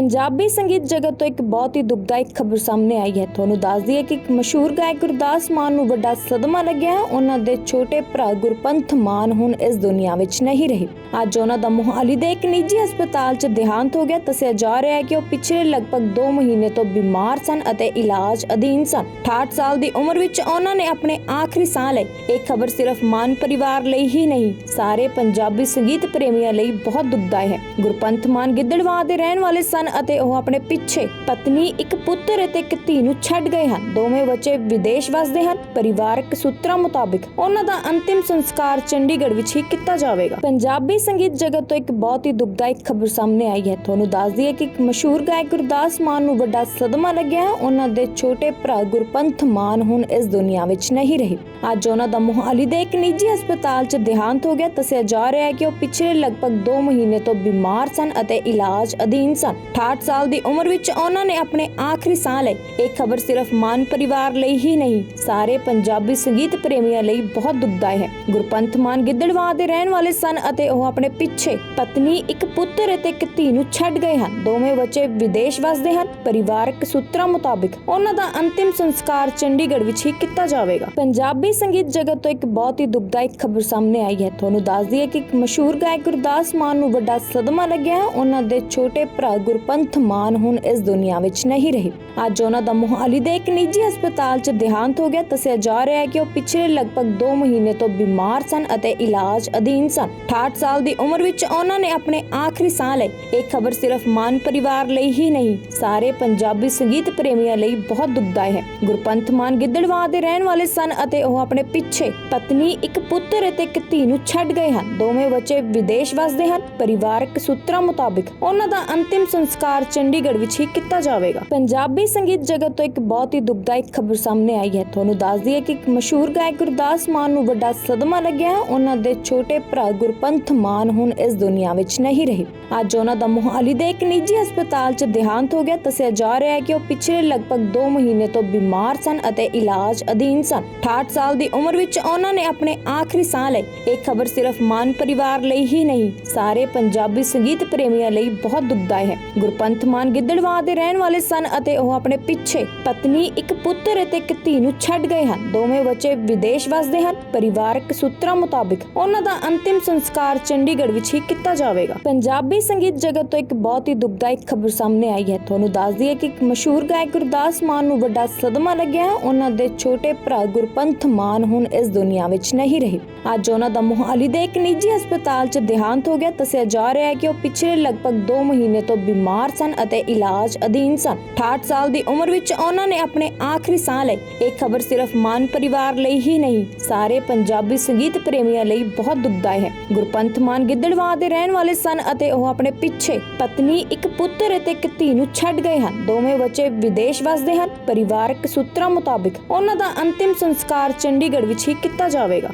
ਪੰਜਾਬੀ ਸੰਗੀਤ ਜਗਤ ਤੋਂ ਇੱਕ ਬਹੁਤ ਹੀ ਦੁਖਦਾਇਕ ਖਬਰ ਸਾਹਮਣੇ ਆਈ ਹੈ। ਤੁਹਾਨੂੰ ਦੱਸ ਦਈਏ ਕਿ ਇੱਕ ਮਸ਼ਹੂਰ ਗਾਇਕ ਗੁਰਦਾਸ ਮਾਨ ਨੂੰ ਵੱਡਾ ਸਦਮਾ ਲੱਗਿਆ ਹੈ। ਉਹਨਾਂ ਦੇ ਛੋਟੇ ਭਰਾ ਗੁਰਪੰਥ ਮਾਨ ਹੁਣ ਇਸ ਦੁਨੀਆ ਵਿੱਚ ਨਹੀਂ ਰਹੇ। ਅੱਜ ਉਹਨਾਂ ਦਾ ਮੁਹਾਲੀ ਦੇ ਇੱਕ ਨਿੱਜੀ ਹਸਪਤਾਲ 'ਚ ਦੇਹਾਂਤ ਹੋ ਗਿਆ। ਦੱਸਿਆ ਜਾ ਰਿਹਾ ਹੈ ਕਿ ਉਹ ਪਿਛਲੇ ਲਗਭਗ 2 ਮਹੀਨੇ ਤੋਂ ਬਿਮਾਰ ਸਨ ਅਤੇ ਇਲਾਜ ਅਧੀਨ ਸਨ। 68 ਸਾਲ ਦੀ ਉਮਰ ਵਿੱਚ ਉਹਨਾਂ ਨੇ ਆਪਣੇ ਆਖਰੀ ਸਾਹ ਲਏ। ਇਹ ਖਬਰ ਸਿਰਫ ਮਾਨ ਪਰਿਵਾਰ ਲਈ ਹੀ ਨਹੀਂ, ਸਾਰੇ ਪੰਜਾਬੀ ਸੰਗੀਤ ਪ੍ਰੇਮੀਆਂ ਲਈ ਬਹੁਤ ਦੁਖਦਾਈ ਹੈ। ਗੁਰਪੰਥ ਮਾਨ ਗਿੱਦੜਵਾ ਦੇ ਰਹਿਣ ਵਾਲੇ ਸਨ ਅਤੇ ਉਹ ਆਪਣੇ ਪਿੱਛੇ ਪਤਨੀ, ਇੱਕ ਪੁੱਤਰ ਅਤੇ ਇੱਕ ਧੀ ਨੂੰ ਛੱਡ ਗਏ ਹਨ। ਦੋਵੇਂ ਬੱਚੇ ਵਿਦੇਸ਼ ਵਸਦੇ ਹਨ। ਪਰਿਵਾਰਕ ਸੂਤਰਾਂ ਮੁਤਾਬਿਕ ਉਹਨਾਂ ਦਾ ਅੰਤਿਮ ਸੰਸਕਾਰ ਚੰਡੀਗੜ੍ਹ ਵਿੱਚ ਹੀ ਕੀਤਾ ਜਾਵੇਗਾ। ਪੰਜਾਬੀ ਸੰਗੀਤ ਜਗਤ ਤੋਂ ਇੱਕ ਬਹੁਤ ਹੀ ਦੁਖਦਾਇਕ ਖਬਰ ਸਾਹਮਣੇ ਆਈ ਹੈ। ਤੁਹਾਨੂੰ ਦੱਸ ਦਈਏ ਕਿ ਇੱਕ ਮਸ਼ਹੂਰ ਗਾਇਕ ਗੁਰਦਾਸ ਮਾਨ ਨੂੰ ਵੱਡਾ ਸਦਮਾ ਲੱਗਿਆ ਹੈ। ਉਹਨਾਂ ਦੇ ਛੋਟੇ ਭਰਾ ਗੁਰਪੰਥ ਮਾਨ ਹੁਣ ਇਸ ਦੁਨੀਆ ਵਿੱਚ ਨਹੀਂ ਰਹੇ। ਅੱਜ ਉਹਨਾਂ ਦਾ ਮੁਹਾਲੀ ਦੇ ਇੱਕ ਨਿੱਜੀ ਹਸਪਤਾਲ 'ਚ ਦੇਹਾਂਤ ਹੋ ਗਿਆ। ਦੱਸਿਆ ਜਾ ਰਿਹਾ ਹੈ ਕਿ ਉਹ ਪਿਛਲੇ ਲਗਭਗ 2 ਮਹੀਨੇ ਤੋਂ ਬਿਮਾਰ ਸਨ ਅਤੇ ਇਲਾਜ ਅਧੀਨ ਸਨ। 68 ਸਾਲ ਦੀ ਉਮਰ ਵਿੱਚ ਉਹਨਾਂ ਨੇ ਆਪਣੇ ਆਖਰੀ ਸਾਹ ਲਏ। ਇਹ ਖਬਰ ਸਿਰਫ ਮਾਨ ਪਰਿਵਾਰ ਲਈ ਹੀ ਨਹੀਂ, ਸਾਰੇ ਪੰਜਾਬੀ ਸੰਗੀਤ ਪ੍ਰੇਮੀਆਂ ਲਈ ਬਹੁਤ ਦੁਖਦਾਈ ਹੈ। ਗੁਰਪੰਥ ਮਾਨ ਗਿੱਦੜਵਾਹ ਦੇ ਰਹਿਣ ਵਾਲੇ ਸਨ ਅਤੇ ਉਹ ਆਪਣੇ ਪਿੱਛੇ ਪਤਨੀ, ਇੱਕ ਪੁੱਤਰ ਅਤੇ ਇੱਕ ਧੀ ਨੂੰ ਛੱਡ ਗਏ ਹਨ। ਦੋਵੇਂ ਬੱਚੇ ਵਿਦੇਸ਼ ਵਸਦੇ ਹਨ। ਪਰਿਵਾਰਕ ਸੂਤਰਾਂ ਮੁਤਾਬਿਕ ਉਹਨਾਂ ਦਾ ਅੰਤਿਮ ਸੰਸਕਾਰ ਚੰਡੀਗੜ੍ਹ ਵਿੱਚ ਹੀ ਕੀਤਾ ਜਾਵੇਗਾ। ਪੰਜਾਬੀ ਸੰਗੀਤ ਜਗਤ ਤੋਂ ਇੱਕ ਬਹੁਤ ਹੀ ਦੁਖਦਾਇਕ ਖਬਰ ਸਾਹਮਣੇ ਆਈ ਹੈ। ਤੁਹਾਨੂੰ ਦੱਸ ਦਈਏ ਕਿ ਇੱਕ ਮਸ਼ਹੂਰ ਗਾਇਕ ਗੁਰਦਾਸ ਮਾਨ ਨੂੰ ਵੱਡਾ ਸਦਮਾ ਲੱਗਿਆ ਹੈ। ਉਹਨਾਂ ਦੇ ਛੋਟੇ ਭਰਾ ਗੁਰ ਪੰਥ ਮਾਨ ਹੁਣ ਇਸ ਦੁਨੀਆ ਵਿੱਚ ਨਹੀਂ ਰਹੇ। ਅੱਜ ਉਹਨਾਂ ਦਾ ਮੁਹਾਲੀ ਦੇ ਇੱਕ ਨਿੱਜੀ ਹਸਪਤਾਲ 'ਚ ਦੇਹਾਂਤ ਹੋ ਗਿਆ। ਦੱਸਿਆ ਜਾ ਰਿਹਾ ਹੈ ਕਿ ਉਹ ਪਿਛਲੇ ਲਗਭਗ 2 ਮਹੀਨੇ ਤੋਂ ਬਿਮਾਰ ਸਨ ਅਤੇ ਇਲਾਜ ਅਧੀਨ ਸਨ। 68 ਸਾਲ ਦੀ ਉਮਰ ਵਿੱਚ ਉਹਨਾਂ ਨੇ ਆਪਣੇ ਆਖਰੀ ਸਾਹ ਲਏ। ਇਹ ਖਬਰ ਸਿਰਫ ਮਾਨ ਪਰਿਵਾਰ ਲਈ ਹੀ ਨਹੀਂ, ਸਾਰੇ ਪੰਜਾਬੀ ਸੰਗੀਤ ਪ੍ਰੇਮੀਆਂ ਲਈ ਬਹੁਤ ਦੁਖਦਾਈ ਹੈ। ਗੁਰਪੰਥ ਮਾਨ ਗਿੱਦੜਵਾ ਦੇ ਰਹਿਣ ਵਾਲੇ ਸਨ ਅਤੇ ਉਹ ਆਪਣੇ ਪਿੱਛੇ ਪਤਨੀ, ਇੱਕ ਪੁੱਤਰ ਅਤੇ ਇੱਕ ਧੀ ਨੂੰ ਛੱਡ ਗਏ ਹਨ। ਦੋਵੇਂ ਬੱਚੇ ਵਿਦੇਸ਼ ਵਸਦੇ ਹਨ। ਪਰਿਵਾਰਕ ਸੂਤਰਾਂ ਮੁਤਾਬਿਕ ਉਹਨਾਂ ਦਾ ਅੰਤਿਮ ਸੰਸਕਾਰ ਚੰਡੀਗੜ੍ਹ ਵਿੱਚ ਹੀ ਕੀਤਾ ਜਾਵੇਗਾ। ਪੰਜਾਬੀ ਸੰਗੀਤ ਜਗਤ ਤੋਂ ਇੱਕ ਬਹੁਤ ਹੀ ਦੁਖਦਾਇਕ ਖਬਰ ਸਾਹਮਣੇ ਆਈ ਹੈ। ਤੁਹਾਨੂੰ ਦੱਸ ਦਈਏ ਕਿ ਇੱਕ ਮਸ਼ਹੂਰ ਗਾਇਕ ਗੁਰਦਾਸ ਮਾਨ ਨੂੰ ਵੱਡਾ ਸਦਮਾ ਲੱਗਿਆ। ਹੈ ਉਹਨਾਂ ਦੇ ਛੋਟੇ ਭਰਾ ਗੁਰਪੰਥ ਮਾਨ ਹੁਣ ਇਸ ਦੁਨੀਆ ਵਿੱਚ ਨਹੀਂ ਰਹੇ। ਅੱਜ ਉਹਨਾਂ ਦਾ ਮੁਹਾਲੀ ਦੇ ਇੱਕ ਨਿੱਜੀ ਹਸਪਤਾਲ 'ਚ ਦੇਹਾਂਤ ਹੋ ਗਿਆ। ਦੱਸਿਆ ਜਾ ਰਿਹਾ ਹੈ ਕਿ ਉਹ ਪਿਛਲੇ ਲਗਭਗ 2 ਮਹੀਨੇ ਤੋਂ ਬਿਮਾਰ ਸਨ ਅਤੇ ਇਲਾਜ ਅਧੀਨ ਸਨ। 68 ਸਾਲ ਦੀ ਉਮਰ ਵਿੱਚ ਉਹਨਾਂ ਨੇ ਆਪਣੇ ਆਖਰੀ ਸਾਹ ਲਏ। ਇਹ ਖਬਰ ਸਿਰਫ ਮਾਨ ਪਰਿਵਾਰ ਲਈ ਹੀ ਨਹੀਂ, ਸਾਰੇ ਪੰਜਾਬੀ ਸੰਗੀਤ ਪ੍ਰੇਮੀਆਂ ਲਈ ਬਹੁਤ ਦੁਖਦਾਈ ਹੈ। ਗੁਰਪੰਥ ਮਾਨ ਗਿੱਦੜਵਾਹ ਦੇ ਰਹਿਣ ਵਾਲੇ ਸਨ ਅਤੇ ਉਹ ਆਪਣੇ ਪਿੱਛੇ ਪਤਨੀ, ਇੱਕ ਪੁੱਤਰ ਅਤੇ ਇੱਕ ਧੀ ਨੂੰ ਛੱਡ ਗਏ ਹਨ। ਦੋਵੇਂ ਬੱਚੇ ਵਿਦੇਸ਼ ਵਸਦੇ ਹਨ। ਪਰਿਵਾਰਕ ਸੂਤਰਾਂ ਮੁਤਾਬਿਕ ਉਹਨਾਂ ਦਾ ਅੰਤਿਮ ਸੰਸਕਾਰ ਚੰਡੀਗੜ੍ਹ ਵਿੱਚ ਹੀ ਕੀਤਾ ਜਾਵੇਗਾ। ਪੰਜਾਬੀ ਸੰਗੀਤ ਜਗਤ ਤੋਂ ਇੱਕ ਬਹੁਤ ਹੀ ਦੁਖਦਾਇਕ ਖਬਰ ਸਾਹਮਣੇ ਆਈ ਹੈ। ਤੁਹਾਨੂੰ ਦੱਸ ਦਈਏ ਕਿ ਇੱਕ ਮਸ਼ਹੂਰ ਗਾਇਕ ਗੁਰਦਾਸ ਮਾਨ ਨੂੰ ਵੱਡਾ ਸਦਮਾ ਲੱਗਿਆ ਹੈ। ਉਹਨਾਂ ਦੇ ਛੋਟੇ ਭਰਾ ਗੁਰਪੰਥ ਮਾਨ ਹੁਣ ਇਸ ਦੁਨੀਆ ਵਿੱਚ ਨਹੀਂ ਰਹੇ। ਅੱਜ ਉਹਨਾਂ ਦਾ ਮੋਹਾਲੀ ਦੇ ਇੱਕ ਨਿੱਜੀ ਹਸਪਤਾਲ 'ਚ ਦੇਹਾਂਤ ਹੋ ਗਿਆ। ਦੱਸਿਆ ਜਾ ਰਿਹਾ ਹੈ ਕਿ ਉਹ ਪਿਛਲੇ ਲਗਭਗ 2 ਮਹੀਨੇ ਤੋਂ ਬਿਮਾਰ ਸਨ ਅਤੇ ਇਲਾਜ ਅਧੀਨ ਸਨ। 68 ਸਾਲ ਦੀ ਉਮਰ ਵਿੱਚ ਉਹਨਾਂ ਨੇ ਆਪਣੇ ਆਖਰੀ ਸਾਹ ਲਏ। ਇਹ ਖਬਰ ਸਿਰਫ ਮਾਨ ਪਰਿਵਾਰ ਲਈ ਹੀ ਨਹੀਂ, ਸਾਰੇ ਪੰਜਾਬੀ ਸੰਗੀਤ ਪ੍ਰੇਮੀਆਂ ਲਈ ਬਹੁਤ ਦੁਖਦਾਈ ਹੈ। ਗੁਰਪੰਥ ਮਾਨ ਗਿੱਦੜਵਾ ਦੇ ਰਹਿਣ ਵਾਲੇ ਸਨ ਅਤੇ ਉਹ ਆਪਣੇ ਪਿੱਛੇ ਪਤਨੀ, ਇੱਕ ਪੁੱਤਰ ਅਤੇ ਇੱਕ ਧੀ ਨੂੰ ਛੱਡ ਗਏ ਹਨ। ਦੋਵੇਂ ਬੱਚੇ ਵਿਦੇਸ਼ ਵਸਦੇ ਹਨ। ਪਰਿਵਾਰਕ ਸੂਤਰਾਂ ਮੁਤਾਬਿਕ ਉਹਨਾਂ ਦਾ ਅੰਤਿਮ ਸੰਸਕਾਰ ਚੰਡੀਗੜ੍ਹ ਵਿੱਚ ਹੀ ਕੀਤਾ ਜਾਵੇਗਾ।